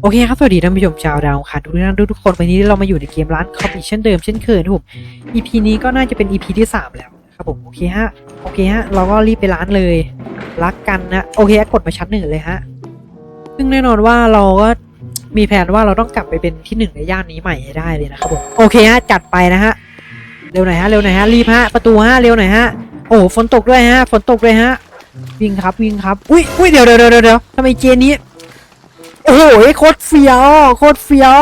โอเคครับ สวัสดีท่านผู้ชมชาวดาวค่ะทุกท่านทุกๆคนวันนี้เรามาอยู่ในเกมร้านคอมอีกเช่นเดิมเช่นเคยนะผม EP นี้ก็น่าจะเป็น EP ที่ 3 แล้วนะครับผมโอเคฮะโอเคฮะเราก็รีบไปร้านเลยรักกันนะโอเคกดมาชั้นหนึ่งเลยฮะซึ่งแน่นอนว่าเราก็มีแผนว่าเราต้องกลับไปเป็นที่หนึ่งในย่านนี้ใหม่ให้ได้เลยนะครับผมโอเคฮะจัดไปนะฮะเร็วหน่อยฮะเร็วหน่อยฮะรีบฮะประตูฮะเร็วหน่อยฮะโอ้ฝนตกด้วยฮะฝนตกด้วยฮะวิ่งครับวิ่งครับอุ้ยอุ้ยเดี๋ยวเดี๋ยวเดี๋ยวเดี๋ยวทำไมเจนี้ โอ้โหโคตรเฟี้ยวโคตรเฟี้ยว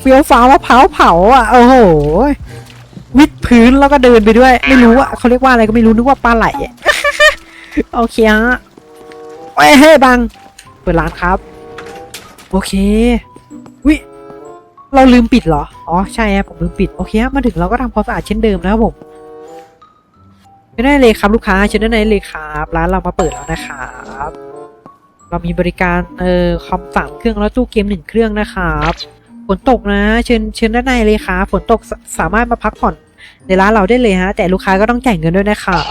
เฟี้ยวฟ้ามะพร้าวเผาอะโอ้โหวิดพื้นแล้วก็เดินไปด้วย ไม่รู้อะเขาเรียกว่าอะไรก็ไม่รู้นึกว่าปลาไหลอะโอเคฮะเอ้ยเฮ้ยบังเปิดร้านครับ โอเควิเราลืมปิดเหรออ๋อใช่ครับผมลืมปิดโอเคมาถึงเราก็ทำความสะอาดเช่นเดิมนะครับผมเชิญได้เลยครับลูกค้าเชิญได้เลยครับร้านเรามาเปิดแล้วนะครับ เรามีบริการเอ่อคอมสามเครื่องแล้วตู้เกมหนึ่งเครื่องนะครับฝนตกนะเชิญเชิญด้านในเลยครับฝนตกสสามารถมาพักผ่อนในร้านเราได้เลยฮะ แต่ลูกค้าก็ต้องจ่ายเงินด้วยนะครับ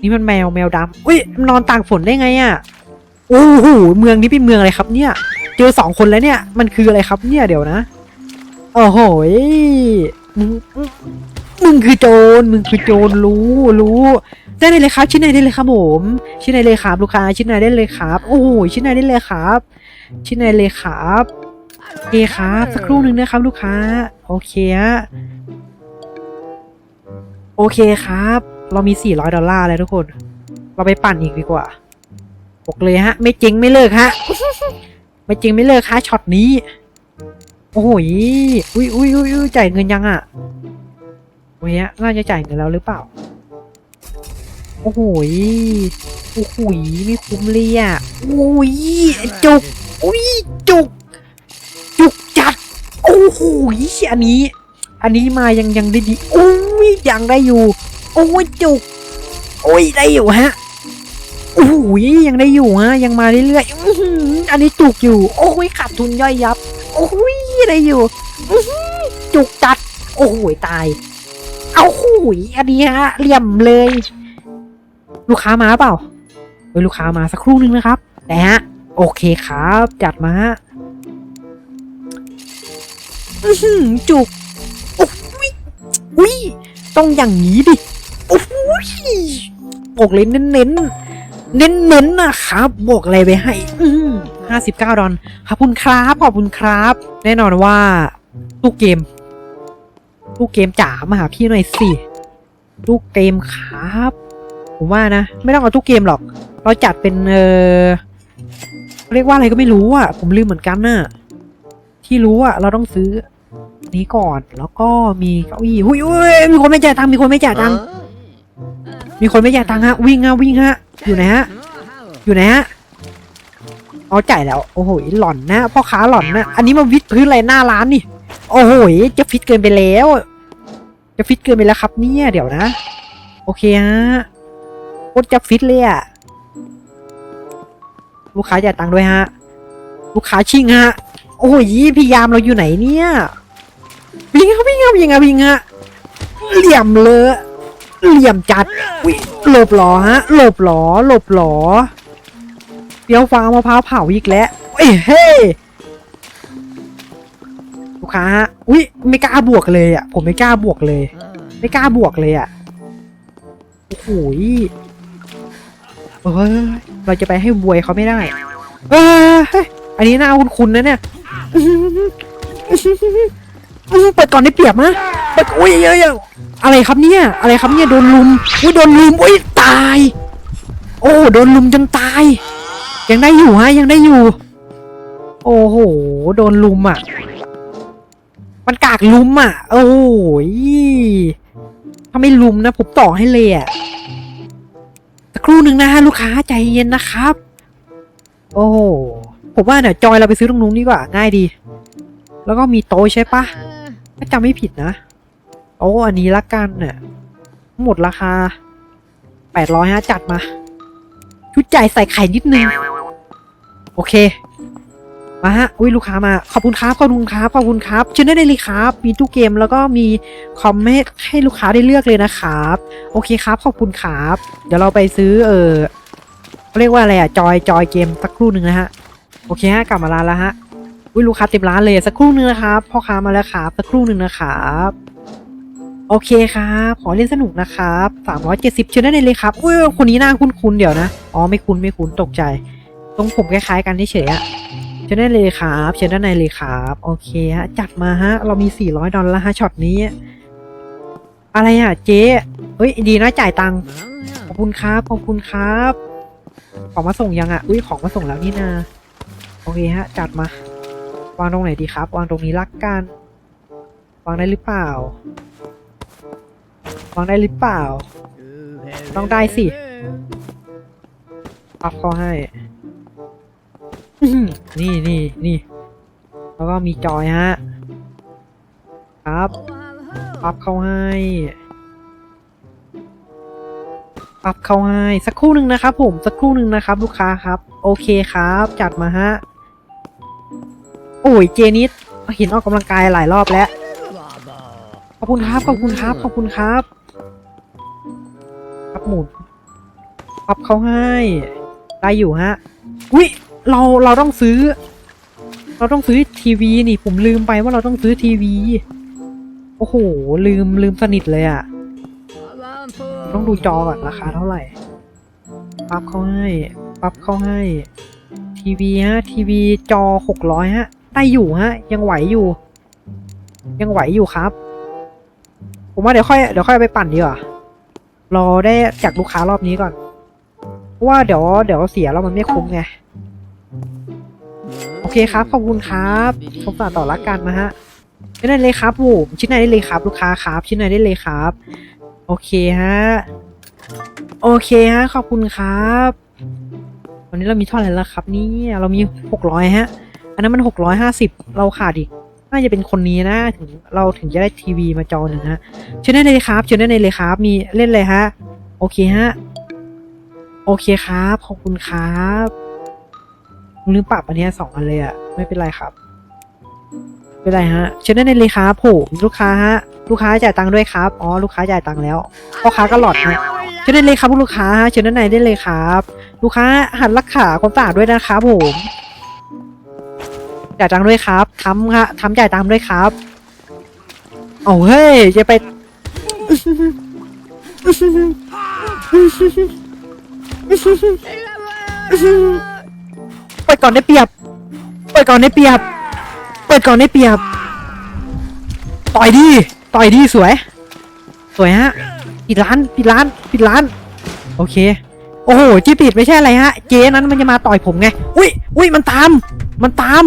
นี่มันแมวแมวดำอุ้ยมันนอนตากฝนได้ไงอะโอ้โหเมืองนี้เป็นเมืองอะไรครับ เนี่ย เจอสองคนแล้วเนี่ย มันคืออะไรครับเนี่ยเดี๋ยวนะโอ้โหมึงมึงคือโจรมึงคือโจรรู้รู้ ได้เลยครับ ชิ้นไหนได้เลยครับผม ชิ้นไหนเลยครับลูกค้า ชิ้นไหนได้เลยครับ โอ้โห ชิ้นไหนได้เลยครับ ชิ้นไหนเลยครับโอครับสักครู่หนึ่งนะครับ ลูกค้า โอเคฮะโอเคครับ เรามี 400 ดอลลาร์แล้วทุกคน เราไปปั่นอีกดีกว่าบอกเลยฮะ ไม่เจ๊งไม่เลิกฮะ ไม่เจ๊งไม่เลิกฮะช็อตนี้ โอ้โหยอุ้ยอุ้ยอุ้ยอุ้ยจ่ายเงินยังอะโอ้ยน่าจะจ่ายเงินแล้วหรือเปล่า โอ้โหยโอ้โหยไม่คุ้มเลยอะโอ้ยจุกโอ้ยจุก จุกจัด โอ้โหอันนี้ อันนี้มายังยังได้ดีโอ้ยยังได้อยู่ โอ้ยจุก โอ้ยได้อยู่ฮะโอ้โหยยังได้อยู่ฮะยังมาเรื่อยๆอื้อหืออันนี้จุกอยู่ โอ้ยขาดทุนย่อยยับ โอ้ยได้อยู่จุกจัด โอ้โหยตาย เอาโอ้ยอันนี้ฮะเหลี่ยมเลย ลูกค้ามาเปล่าเฮ้ยลูกค้ามาสักครู่นึงนะครับแต่ฮะโอเคครับจัดมาฮะอื้อหือจุกโอ้ยอุ้ยต้องอย่างนี้ดิโอ้ยบอกเลยเน้นเน้นเน้นเน้นนะครับบอกอะไรไปให้ห้าสิบเก้าดอลขอบคุณครับขอบคุณครับ แน่นอนว่าตู้เกมตู้เกมจ๋ามาหาพี่หน่อยสิตู้เกมครับ ผมว่านะ ไม่ต้องเอาตู้เกมหรอก เราจัดเป็นเออเรียกว่าอะไรก็ไม่รู้อะ ผมลืมเหมือนกันน่ะ ที่รู้อะ เราต้องซื้อนี้ก่อน แล้วก็มีเก้าอี้หุยอุ้ยมีคนไม่จ่ายตังค์มีคนไม่จ่ายตังค์มีคนไม่จ่ายตังค์ฮะ วิ่งฮะวิ่งฮะ อยู่ไหนฮะ อยู่ไหนฮะเอาจ่ายแล้ว โอ้โห หล่อนนะ พ่อค้าหล่อนนะ อันนี้มาวิดพื้นอะไรหน้าร้านนี่ โอ้โห จะฟิตเกินไปแล้ว จะฟิตเกินไปแล้วครับเนี่ย เดี๋ยวนะ โอเคฮะโคตรจะฟิตเลยอะลูกค้าจ่ายตังค์ด้วยฮะ ลูกค้าชิงฮะ โอ้ยพี่ยามเราอยู่ไหนเนี่ยวิ่งครับวิ่งครับวิ่งครับวิ่งฮะเหลี่ยมเลยเหลี่ยมจัดวิหลบหลอฮะหลบหลอหลบหลอเปรี้ยวฟ้ามะพร้าวเผาอีกแล้วเอ้ยเฮ้ยลูกค้าฮะอุ้ยไม่กล้าบวกเลยอะผมไม่กล้าบวกเลย ไม่กล้าบวกเลยอะโอ้โหย เอ้ยเราจะไปให้บวยเขาไม่ได้เอ้ยอันนี้น่าคุ้นๆนะเนี่ยเปิดก่อนได้เปรียบมะเปิดอุ้ยเยอะๆอะไรครับเนี่ย อะไรครับเนี่ยโดนลุมอุ้ยโดนลุมอุ้ยตาย โอ้โดนลุมจนตาย ยังได้อยู่ฮะยังได้อยู่ โอ้โหโดนลุมอะ มันกากลุมอะ โอ้ยถ้าไม่ลุมนะผมต่อให้เลยอะ ครู่หนึ่งนะฮะลูกค้าใจเย็นนะครับ โอ้ผมว่าเนี่ยจอยเราไปซื้อตรงนู้นดีกว่าง่ายดี แล้วก็มีโต๊ะใช่ปะถ้าจำไม่ผิดนะโต๊ะอันนี้ละกันเนี่ยหมดราคาแปดร้อยฮะจัดมาชุดใหญ่ใส่ไข่นิดนึง โอเค มาฮะอุ้ยลูกค้ามาขอบคุณครับขอบคุณครับขอบคุณครับเชิญได้เลยครับมีตู้เกมแล้วก็มีคอมให้ให้ลูกค้าได้เลือกเลยนะครับโอเคครับขอบคุณครับเดี๋ยวเราไปซื้อเออเขาเรียกว่าอะไรอะจอยจอยเกมสักครู่หนึ่งนะฮะโอเคฮะกลับมาร้านแล้วฮะอุ้ยลูกค้าเต็มร้านเลยสักครู่หนึ่งนะครับพ่อค้ามาแล้วครับสักครู่หนึ่งนะครับโอเคครับ ขอเล่นสนุกนะครับสามร้อยเจ็ดสิบเชิญได้เลยครับอุ้ยคนนี้หน้าคุ้นๆเดี๋ยวนะ อ๋อ ไม่คุ้นไม่คุ้นตกใจ ตรงผมคล้ายๆกันเฉยๆอะ เชิญได้เลยครับเชิญด้านในเลยครับ โอเคฮะจัดมาฮะ เรามีสี่ร้อยดอลลาร์ฮะช็อตนี้ อะไรอะ เจ๊เฮ้ย ดีนะจ่ายตังค์ขอบคุณครับ ขอบคุณครับ ของมาส่งยังอะ อุ้ยของมาส่งแล้วนี่นาโอเคฮะ จัดมา วางตรงไหนดีครับ วางตรงนี้ลักกัน วางได้หรือเปล่า วางได้หรือเปล่า ต้องได้สิอัพเขาให้ นี่นี่นี่แล้วก็มีจอยฮะ ครับอัพเข้าให้อัพเข้าให้สักครู่หนึ่งนะครับ ผมสักครู่หนึ่งนะครับ ลูกค้าครับ โอเคครับ จัดมาฮะ โอ้ยเจนิสเห็นออกกำลังกายหลายรอบแล้ว ขอบคุณครับ ขอบคุณครับ ขอบคุณครับครับหมุนอัพเข้าให้ ได้อยู่ฮะ อุ้ย เราเราต้องซื้อ เราต้องซื้อทีวีนี่ ผมลืมไปว่าเราต้องซื้อทีวี โอ้โห ลืมลืมสนิทเลยอะ่ะ ต้องดูจอก่อนราคาเท่าไหร่ ปั๊บเข้าให้ปั๊บเข้าให้ ทีวีฮะ ทีวีจอหกร้อยฮะ ได้อยู่ฮะ ยังไหวอยู่ ยังไหวอยู่ครับ ผมว่าเดี๋ยวค่อยเดี๋ยวค่อยไปปั่นดีกว่ารอได้จากลูกค้ารอบนี้ก่อน เพราะว่าเดี๋ยวเดี๋ยวเสียแล้วมันไม่คุ้มไง โอเคครับ ขอบคุณครับสมสารต่อละกันนะฮะชิ้นไหนเลยครับผมชิ้นไหนได้เลยครับ ลูกค้าครับ ชิ้นไหนได้เลยครับ โอเคฮะ โอเคฮะ ขอบคุณครับ วันนี้เรามีเท่าไหร่แล้วครับนี่เรามีหกร้อยฮะ อันนั้นมันหกร้อยห้าสิบเราขาดอีก น่าจะเป็นคนนี้นะถึงเราถึงจะได้ทีวีมาจอหนึ่งฮะชิญได้เลยครับชิญได้เลยครับ มีเล่นเลยฮะ โอเคฮะ โอเคครับ ขอบคุณครับ ลืมปรับอันนี้สองอันเลยอะไม่เป็นไรครับไม่เป็นไรฮะเชิญได้เลยครับผมลูกค้าฮะลูกค้าจ่ายตังค์ด้วยครับอ๋อลูกค้าจ่ายตังค์แล้วพ่อค้าก็หลอดฮะเชิญได้เลยครับลูกค้าฮะเชิญด้านในได้เลยครับ ลูกค้าหัดรักขาความสะอาดด้วยนะครับผมจ่ายตังค์ด้วยครับทำค่ะทำจ่ายตังค์ด้วยครับเอาเฮ้ยจะไปเปิดก่อนได้เปรียบ เปิดก่อนได้เปรียบ เปิดก่อนได้เปรียบ ต่อยดี ต่อยดีสวย สวยฮะ ปิดร้าน ปิดร้าน ปิดร้าน โอเค โอ้โหที่ปิดไม่ใช่อะไรฮะ เจ๊นั้นมันจะมาต่อยผมไง อุ้ยอุ้ยมันตาม มันตาม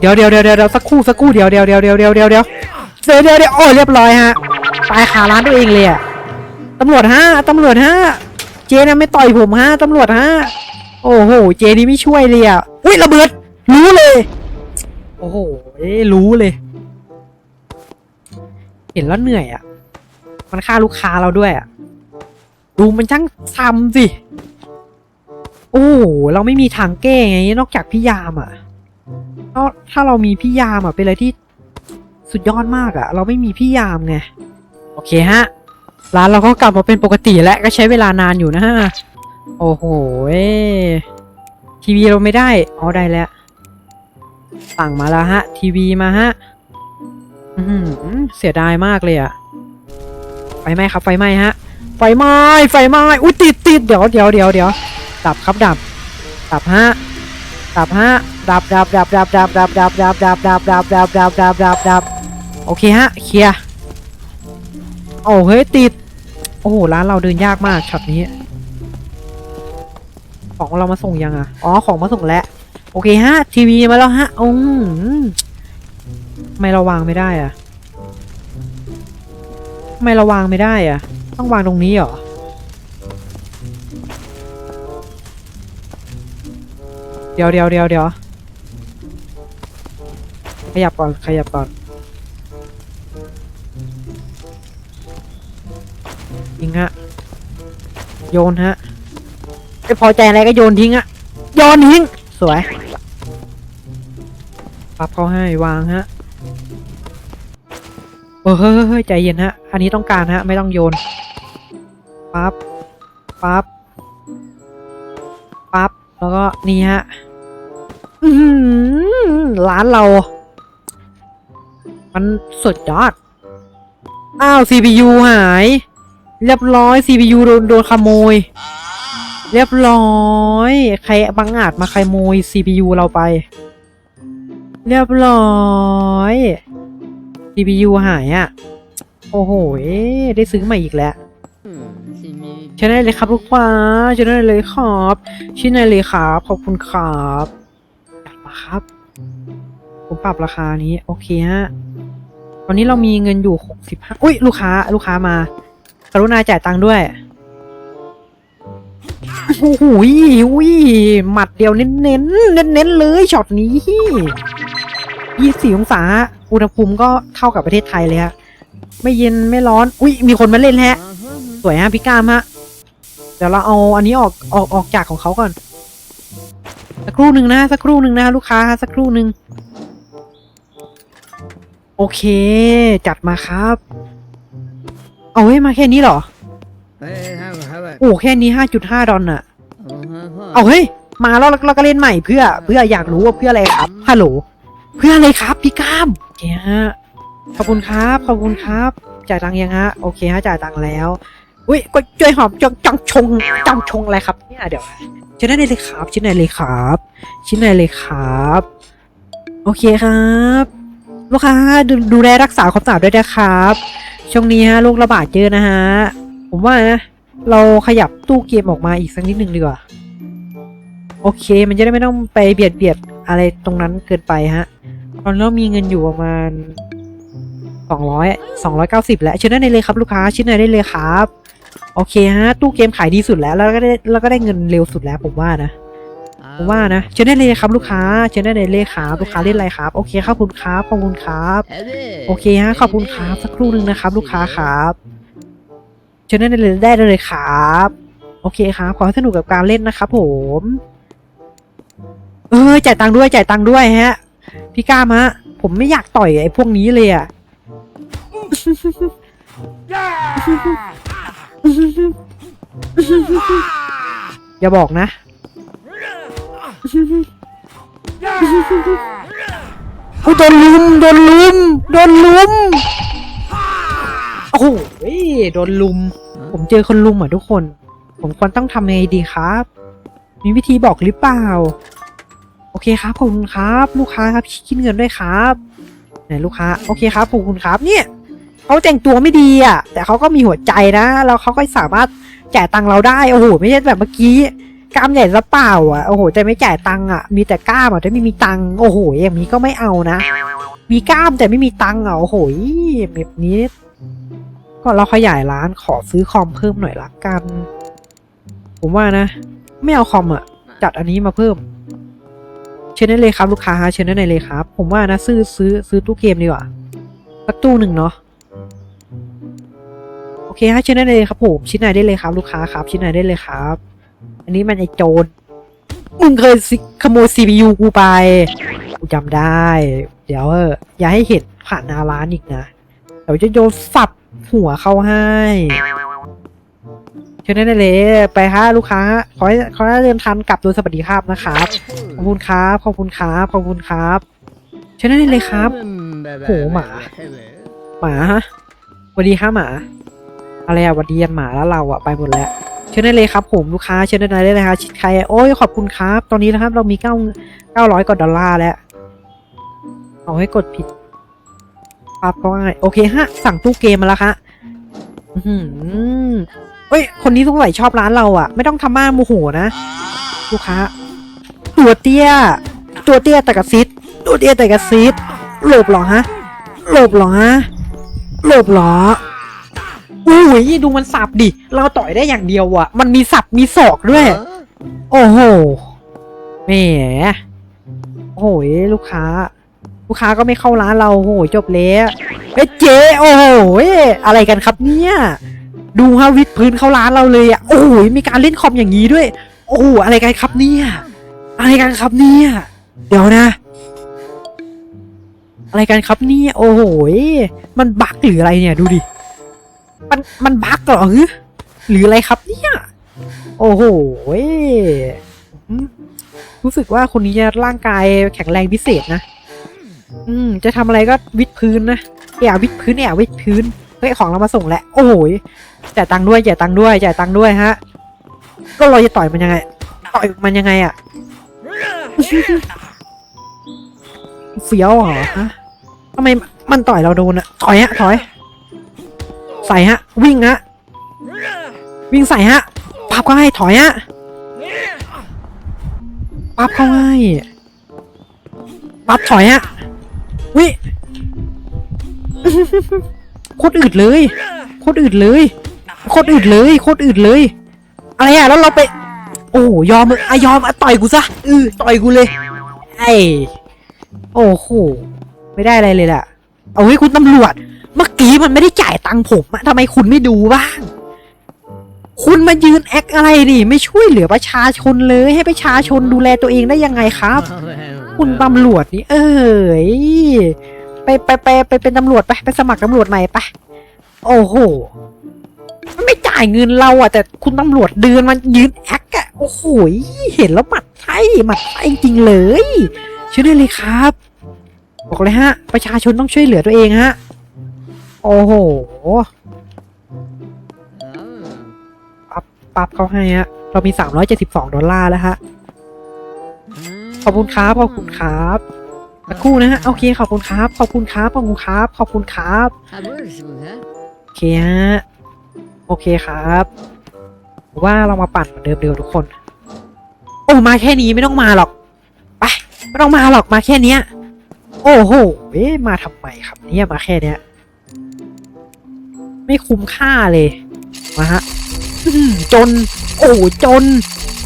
เดี๋ยวเดี๋ยวเดี๋ยวเดี๋ยวสักครู่สักครู่เดี๋ยวเดี๋ยวเดี๋ยวเดี๋ยวเดี๋ยวเดี๋ยวเดี๋ยวเดี๋ยวเดี๋ยวเดี๋ยวโอ้ยเรียบร้อยฮะ ตายคาร้านตัวเองเลยอะตำรวจฮะ ตำรวจฮะ เจ๊นะไม่ต่อยผมฮะ ตำรวจฮะ โอ้โห เจนี่ไม่ช่วยเลยอะ อุ้ยระเบิด รู้เลย โอ้โหเอ้รู้เลย เห็นแล้วเหนื่อยอะ มันฆ่าลูกค้าเราด้วยอะ ดูมันช่างซ้ำสิ โอ้เราไม่มีทางแก้ไง นอกจากพี่ยามอะถ้าถ้าเรามีพี่ยามอะเป็นอะไรที่สุดยอดมากอะ เราไม่มีพี่ยามไง โอเคฮะ ร้านเราก็กลับมาเป็นปกติแล้วก็ใช้เวลานานอยู่นะฮะ โอ้โหเอ้ ทีวีเราไม่ได้ อ๋อได้แล้วสั่งมาแล้วฮะ ทีวีมาฮะ อืเสียดายมากเลยอะไฟไหม้ครับ ไฟไหม้ฮะ ไฟไหม้ไฟไหม้อุ้ยติดติดเดี๋ยวเดี๋ยวเดี๋ยวเดี๋ยวดับครับดับ ดับฮะดับฮะดับดับดับดับดับดับดับดับดับดับดับดับดับดับดับดับโอเคฮะเคลียร์โอ้เฮ้ยติด โอ้โหร้านเราเดินยากมากช็อตนี้ ของเรามาส่งยังอะ อ๋อ ของมาส่งแล้ว โอเคฮะ ทีวีมาแล้วฮะอืมทำไมเราวางไม่ได้อะทำไมเราวางไม่ได้อะ ต้องวางตรงนี้เหรอ เดี๋ยวเดี๋ยวเดี๋ยวเดี๋ยวขยับก่อน ขยับก่อนยิงฮะ โยนฮะ ไม่พอใจอะไรก็โยนทิ้งอะโยนทิ้ง สวยปรับเขาให้วางฮะเออเฮ้ยเฮ้ยใจเย็นฮะ อันนี้ต้องการฮะ ไม่ต้องโยนปั๊บปั๊บปั๊บแล้วก็นี่ฮะอือื้อหือร้านเรา มันสุดยอด อ้าว CPU หาย เรียบร้อย CPU โดนโดนขโมย เรียบร้อย ใครบังอาจมาขโมย CPU เราไป เรียบร้อย CPU หายอะ่ะ โอ้โห ได้ซื้อใหม่อีกแล้วใช่ได้เลยครับลูกค้าใช่ได้เลยครับชิ้นได้เลยครับ ขอบคุณครับจัดมาครับ ผมปรับราคานี้ โอเคฮะ ตอนนี้เรามีเงินอยู่หกสิบห้าอุ้ย ลูกค้า ลูกค้ามา กรุณาจ่ายตังค์ด้วย โอ้โหอุ้ยหมัดเดียวเน้นเน้นเน้นเน้นเลยช็อตนี้ยี่สี่องศา อุณหภูมิก็เท่ากับประเทศไทยเลยฮะ ไม่เย็นไม่ร้อน อุ้ยมีคนมาเล่นแฮะ สวยฮะพี่กามฮะ เดี๋ยวเราเอาอันนี้ออกออกออกจากของเขาก่อน สักครู่หนึ่งนะสักครู่หนึ่งนะลูกค้าสักครู่หนึ่งโอเค จัดมาครับ เอาเฮ้มาแค่นี้เหรอ โอ้แค่นี้ห้าจุดห้าดอลลาร์เอาเฮ้ย มาแล้วเราก็เล่นใหม่เพื่อเพื่ออยากรู้ว่าเพื่ออะไรครับ ฮัลโหล เพื่ออะไรครับพี่กามโอเคฮะ ขอบคุณครับ ขอบคุณครับ จ่ายตังค์ยังฮะ โอเคฮะ จ่ายตังค์แล้ว อุ้ยก็ช่วยหอมจังจังชงจังชงอะไรครับเนี่ยเดี๋ยว ชิ้นไหนเลยครับ ชิ้นไหนเลยครับ ชิ้นไหนเลยครับ โอเคครับลูกค้าดูดูแลรักษาความสะอาดด้วยนะครับ ช่วงนี้ฮะโรคระบาดเยอะนะฮะ ผมว่านะ เราขยับตู้เกมออกมาอีกสักนิดหนึ่งดีกว่า โอเค มันจะได้ไม่ต้องไปเบียดเบียดอะไรตรงนั้นเกินไปฮะ ตอนนี้เรามีเงินอยู่ประมาณสองร้อยสองร้อยเก้าสิบแล้ว ชิ้นได้เลยครับลูกค้า ชิ้นไหนได้เลยครับ โอเคฮะ ตู้เกมขายดีสุดแล้ว แล้วก็ได้แล้วก็ได้เงินเร็วสุดแล้วผมว่านะ ผมว่านะเชิญได้เลยครับลูกค้าเชิญได้เลยครับลูกค้าเล่นอะไรครับ โอเคขอบคุณครับ ขอบคุณครับ โอเคฮะ ขอบคุณครับ สักครู่หนึ่งนะครับ ลูกค้าครับ เชิญได้เลยได้เลยครับ โอเคครับ ขอให้สนุกกับการเล่นนะครับผม เออจ่ายตังค์ด้วยจ่ายตังค์ด้วยฮะ พี่ก้ามฮะผมไม่อยากต่อยไอ้พวกนี้เลยอะอย่าบอกนะโอ้ยโดนลุมโดนลุมโดนลุม อ้โหโดนลุม ผมเจอคนลุมอะทุกคน ผมควรต้องทำยังไงดีครับ มีวิธีบอกหรือเปล่า โอเคครับขอบคุณครับ ลูกค้าครับคิดเงินด้วยครับไหนลูกค้า โอเคครับขอบคุณครับเนี่ยเขาแต่งตัวไม่ดีอะ แต่เขาก็มีหัวใจนะแล้วเขาก็สามารถจ่ายตังค์เราได้โอ้โหไม่ใช่แบบเมื่อกี้กล้ามใหญ่ซะเปล่าอะโอ้โหแต่ไม่จ่ายตังค์อะ มีแต่กล้ามอะแต่ไม่มีตังค์โอ้โหอย่างนี้ก็ไม่เอานะ มีกล้ามแต่ไม่มีตังค์อะโอ้โหแบบนี้ก็ เราขยายร้านขอซื้อคอมเพิ่มหน่อยละกัน ผมว่านะ ไม่เอาคอมอะจัดอันนี้มาเพิ่ม เชิญได้เลยครับลูกค้าเชิญได้เลยครับ ผมว่านะซื้อซื้อซื้อตู้เกมดีกว่าสักตู้หนึ่งเนาะโอเคฮะชิ้นไหนได้เลยครับผมชิ้นไหนได้เลยครับ ลูกค้าครับ ชิ้นไหนได้เลยครับ อันนี้มันไอโจรมึงเคยซิขโมย CPU กูไปกูจำได้ เดี๋ยวเอออย่าให้เห็นผ่านหน้าร้านอีกนะเดี๋ยวจะโยนสับ หัวเข้าให้เชิญได้เลยไปฮะลูกค้า ขอให้ขอให้เดินทางกลับโดยสวัสดิภาพนะครับขอบคุณครับขอบคุณครับขอบคุณครับเชิญได้เลยครับโหหมาหมาฮะสวัสดีครับหมา อะไรอะสวัสดียันหมาแล้วเราอะไปหมดแล้วเชิญได้เลยครับผมลูกค้าเชิญได้เลยนะครับใครโอ้ยขอบคุณครับ ตอนนี้นะครับเรามีเก้าเก้าร้อยกว่าดอลลาร์แล้ว เอาให้กดผิด ปั๊บก็ง่ายโอเคฮะ สั่งตู้เกมมาแล้วคะอือหือเอ้ย คนนี้สงสัยชอบร้านเราอะไม่ต้องทำมาโมโหนะลูกค้าตัวเตี้ย ตัวเตี้ยแต่กระซิดตัวเตี้ยแต่กระซิดหลบหรอฮะหลบหรอฮะหลบเหรออุ้ยดูมันสับดิ เราต่อยได้อย่างเดียวอะมันมีสับมีศอกด้วย โอ้โหแหมโอ้โหลูกค้า ลูกค้าก็ไม่เข้าร้านเราโอ้โหจบแล้วเอ้เจ๊โอ้โหอะไรกันครับเนี่ยดูฮะวิดพื้นเข้าร้านเราเลยอะโอ้โหมีการเล่นคอมอย่างนี้ด้วย โอ้โหอะไรกันครับเนี่ยอะไรกันครับเนี่ยเดี๋ยวนะ อะไรกันครับเนี่ยโอ้โหมันบั๊กหรืออะไรเนี่ยดูดิมันมันบั๊กเหรอหรือหรืออะไรครับเนี่ยโอ้โหรู้สึกว่าคนนี้ร่างกายแข็งแรงพิเศษนะ อืม จะทำอะไรก็วิดพื้นนะแอบวิดพื้นแอบวิดพื้น เฮ้ยของเรามาส่งแล้ว โอ้โหจ่ายตังค์ด้วยจ่ายตังค์ด้วยจ่ายตังค์ด้วยฮะ ก็เราจะต่อยมันยังไง ต่อยมันยังไงอะเฟี้ยวเหรอฮะทำไมมันต่อยเราโดนอะถอยฮะถอย ใส่ฮะ วิ่งฮะ วิ่งใส่ฮะ ปับเข้าให้ถอยฮะ ปับเข้าให้ปับถอยฮะ วิโคตรอืดเลยโคตรอืดเลยโคตรอืดเลยโคตรอืดเลย อะไรอะแล้วเราไป โอ้ยอมอะอะยอมอะต่อยกูซะเออต่อยกูเลย ไอ้โอ้โหไม่ได้อะไรเลยล่ะ เอาเฮ้คุณตำรวจ เมื่อกี้มันไม่ได้จ่ายตังค์ผมอะทำไมคุณไม่ดูบ้าง คุณมายืนแอคอะไรนี่ ไม่ช่วยเหลือประชาชนเลย ให้ประชาชนดูแลตัวเองได้ยังไงครับ คุณตำรวจนี่เอ้ยไปไปไปไปเป็นตำรวจไปไปสมัครตำรวจใหม่ไปโอ้โหมันไม่จ่ายเงินเราอะแต่คุณตำรวจเดินมันยืนแอคอะโอ้โหเห็นแล้วหมัดไส้หมัดไส้จริงเลยช่วยได้เลยครับ บอกเลยฮะ ประชาชนต้องช่วยเหลือตัวเองฮะ โอ้โหปรับเขาให้ฮะ เรามี372ดอลลาร์แล้วฮะ ขอบคุณครับ ขอบคุณครับสักครู่นะฮะ โอเค ขอบคุณครับ ขอบคุณครับ ขอบคุณครับ ขอบคุณครับ โอเคฮะ โอเคครับว่าเรามาปั่นเหมือนเดิมเดียวทุกคน โอ้ มาแค่นี้ไม่ต้องมาหรอก ไป ไม่ต้องมาหรอก มาแค่เนี้ย โอ้โห เอ๊ะมาทำไมครับเนี่ยมาแค่เนี้ย ไม่คุ้มค่าเลย มาฮะจน โอ้ จน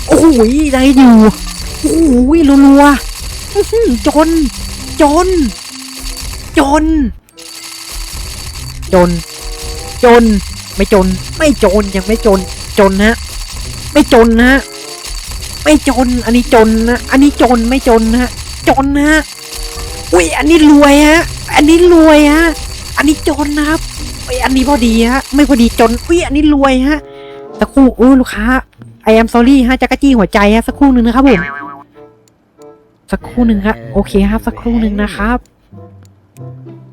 โอ้โหได้อยู่ โอ้โหรัวๆอื้อหือจน จน จน จน จน ไม่จน ไม่จน ยังไม่จน จนฮะ ไม่จนนะฮะ ไม่จน อันนี้จนนะ อันนี้จน ไม่จนนะฮะ จนนะฮะ อุ้ย อันนี้รวยฮะ อันนี้รวยฮะ อันนี้จนนะครับอันนี้พอดีฮะ ไม่พอดีจน อุ้ย อันนี้รวยฮะสักครู่ โอ้ลูกค้า I am sorry ฮะจักรจี้หัวใจฮะสักครู่หนึ่งนะครับผม สักครู่หนึ่งครับโอเคครับสักครู่หนึ่งนะครับ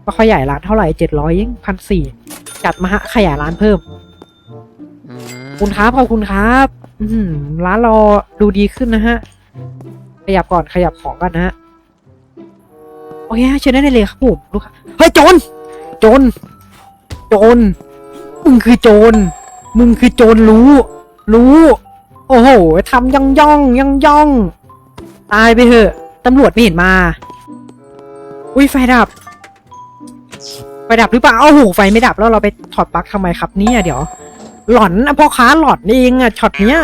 ก็ขยายร้านเท่าไหร่เจ็ดร้อยยังพันสี่จัดมาฮะขยายร้านเพิ่มขอบคุณครับขอบคุณครับอือหือร้านเราดูดีขึ้นนะฮะ ขยับก่อนขยับของกันนะฮะโอเคฮะเชิญได้เลยครับผมลูกค้าเฮ้ยโจรโจรโจรมึงคือโจรมึงคือโจรรู้ รู้ โอ้โหทำย่องย่องย่องย่องตายไปเถอะ ตำรวจไม่เห็นมา อุ้ยไฟดับ ไฟดับหรือเปล่าโอ้โหไฟไม่ดับแล้วเราไปถอดปลั๊กทำไมครับเนี่ยเดี๋ยว หลอนนะพ่อค้าหลอนเองอะช็อตเนี้ย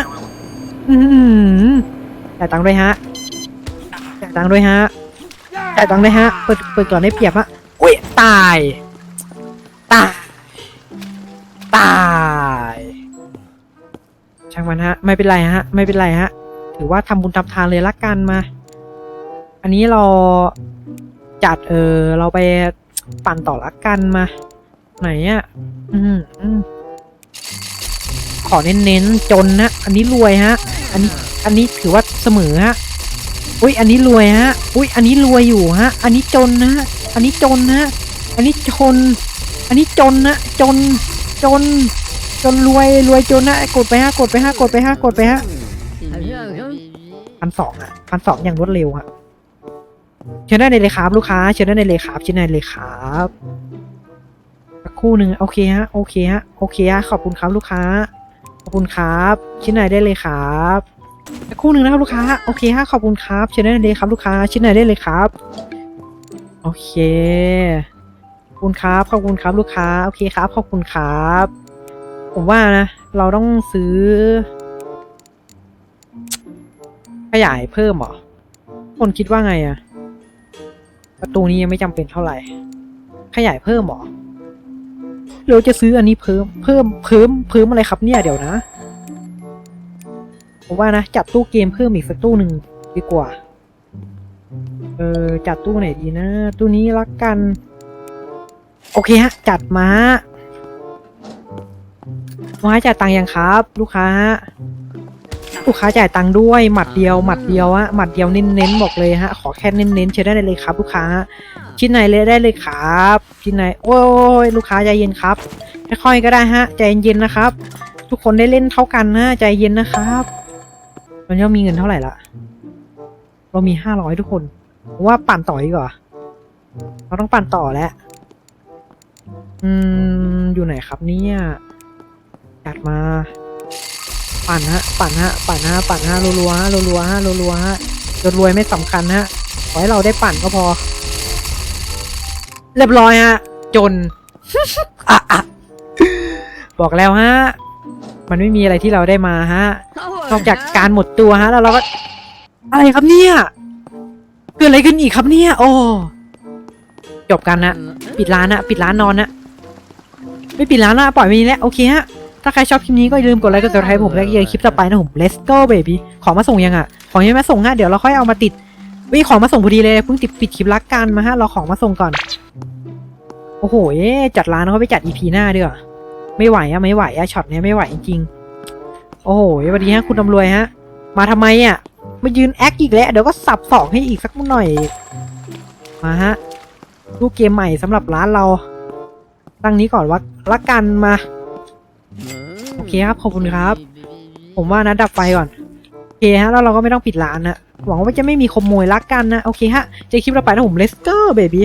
อืมจ่ายตังค์ด้วยฮะจ่ายตังค์ด้วยฮะจ่ายตังค์ด้วยฮะ เปิดเปิดก่อนได้เปรียบฮะอุ้ยตาย ตาย ตายช่างมันฮะ ไม่เป็นไรฮะ ไม่เป็นไรฮะ ถือว่าทำบุญทำทานเลยละกันมา อันนี้เราจัดเออเราไปปั่นต่อละกันมา ไหนอะอืมอืมขอเน้นๆจนนะอันนี้รวยฮะ อันนี้อันนี้ถือว่าเสมอฮะอุ้ยอันนี้รวยฮะอุ้ยอันนี้รวยอยู่ฮะ อันนี้จนนะฮะอันนี้จนนะฮะอันนี้จน อันนี้จนนะจนจน จนรวยรวยจนนะกดไปฮะกดไปฮะกดไปฮะกดไปฮะพันสองอะพันสองอย่างรวดเร็วอะ เชิญได้เลยครับลูกค้าเชิญได้เลยครับเชิญได้เลยครับสักคู่หนึ่งโอเคฮะโอเคฮะโอเคฮะขอบคุณครับลูกค้า ขอบคุณครับชิ้นไหนได้เลยครับสักคู่หนึ่งนะครับลูกค้าโอเคฮะขอบคุณครับเชิญได้เลยครับลูกค้าชิ้นไหนได้เลยครับโอเคขอบคุณครับขอบคุณครับลูกค้าโอเคครับขอบคุณครับ ผมว่านะ เราต้องซื้อ ขยายเพิ่มเหรอคนคิดว่าไงอะ ประตูนี้ยังไม่จำเป็นเท่าไหร่ ขยายเพิ่มเหรอเราจะซื้ออันนี้เพิ่มเพิ่มเพิ่มเพิ่มอะไรครับเนี่ยเดี๋ยวนะผมว่านะจัดตู้เกมเพิ่มอีกสักตู้หนึ่งดีกว่า เออจัดตู้ไหนดีนะ ตู้นี้ละกัน โอเคฮะ จัดมาลูกค้าจ่ายตังยังครับ ลูกค้า ลูกค้าจ่ายตังค์ด้วยหมัดเดียวหมัดเดียวอะหมัดเดียวเน้นๆบอกเลยฮะขอแค่เน้นๆเชิญได้เลยครับ ลูกค้า ชิ้นไหนเลยได้เลยครับชิ้นไหนโอ้ยลูกค้าใจเย็นครับค่อยๆก็ได้ฮะใจเย็นๆนะครับ ทุกคนได้เล่นเท่ากันนะใจเย็นนะครับตอนนี้เรามีเงินเท่าไหร่ละเรามีห้าร้อยทุกคนผมว่าปั่นต่อดีกว่าเราต้องปั่นต่อแล้วอืมอยู่ไหนครับเนี่ยจัดมา ปั่นฮะ ปั่นฮะ ปั่นฮะ ปั่นฮะ รัวๆฮะ รัวๆฮะ รัวๆฮะจนรวยไม่สำคัญฮะ ขอให้เราได้ปั่นก็พอ เรียบร้อยฮะ จนอะอะบอกแล้วฮะ มันไม่มีอะไรที่เราได้มาฮะ นอกจากการหมดตัวฮะ แล้วเราก็ อะไรครับเนี่ย เกิดอะไรขึ้นอีกครับเนี่ย โอ้ จบกันนะ ปิดร้านนะ ปิดร้านนอนนะ ไม่ปิดร้านนะ ปล่อยไปนี้แหล้ว โอเคฮะ ถ้าใครชอบคลิปนี้ก็อย่าลืมกดไลค์กดติดตามให้ผมและเจอคลิปต่อไปนะผม let's go baby ของมาส่งยังอะ ของยังไม่มาส่งฮะเดี๋ยวเราค่อยเอามาติดวิของมาส่งพอดีเลยเพิ่งติดปิดคลิปรักกันมาฮะเราของมาส่งก่อน โอ้โหจัดร้านเขาไปจัด EP หน้าด้วยไม่ไหวอะไม่ไหวอะช็อตเนี้ยไม่ไหวจริงๆโอ้โหสวัสดีฮะคุณตำรวจฮะ มาทำไมอะมายืนแอคอีกแล้วเดี๋ยวก็สับสองให้อีกสักหน่อยมาฮะรูปเกมใหม่สำหรับร้านเรา ตั้งนี้ก่อนว่าละกันมา โอเคครับ ขอบคุณครับ ผมว่านะดับไฟก่อน โอเคฮะ แล้วเราก็ไม่ต้องปิดร้านนะ หวังว่าจะไม่มีขโมยละกันนะ โอเคฮะ เจอคลิปเราไปนะผม let's go baby